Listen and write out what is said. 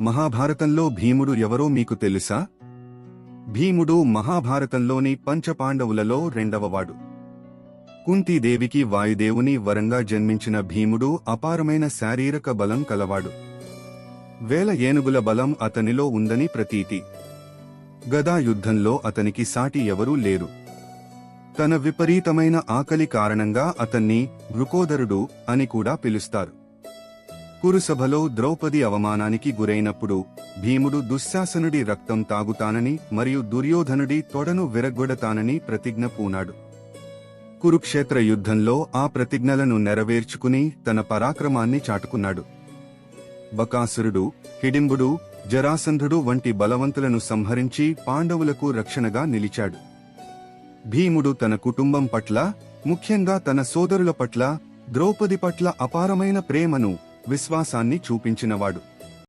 మహాభారతంలో భీముడు ఎవరో మీకు తెలుసా? భీముడు మహాభారతంలోని పంచపాండవులలో రెండవవాడు. కుంతీదేవికి వాయుదేవుని వరంగా జన్మించిన భీముడు అపారమైన శారీరక బలం కలవాడు. వేల ఏనుగుల బలం అతనిలో ఉందని ప్రతీతి. గదా యుద్ధంలో అతనికి సాటి ఎవరూ లేరు. తన విపరీతమైన ఆకలి కారణంగా అతన్ని వృకోదరుడు అని కూడా పిలుస్తారు. కురుసభలో ద్రౌపది అవమానానికి గురైనప్పుడు భీముడు దుశ్శాసనుడి రక్తం తాగుతానని మరియు దుర్యోధనుడి తొడను విరగ్గొడతానని ప్రతిజ్ఞ పూనాడు. కురుక్షేత్ర యుద్ధంలో ఆ ప్రతిజ్ఞలను నెరవేర్చుకుని తన పరాక్రమాన్ని చాటుకున్నాడు. బకాసురుడు హిడింబుడు జరాసంధుడు వంటి బలవంతులను సంహరించి పాండవులకు రక్షణగా నిలిచాడు. భీముడు తన కుటుంబం పట్ల ముఖ్యంగా తన సోదరుల పట్ల ద్రౌపది పట్ల అపారమైన ప్రేమను విశ్వాసాన్ని చూపించినవాడు.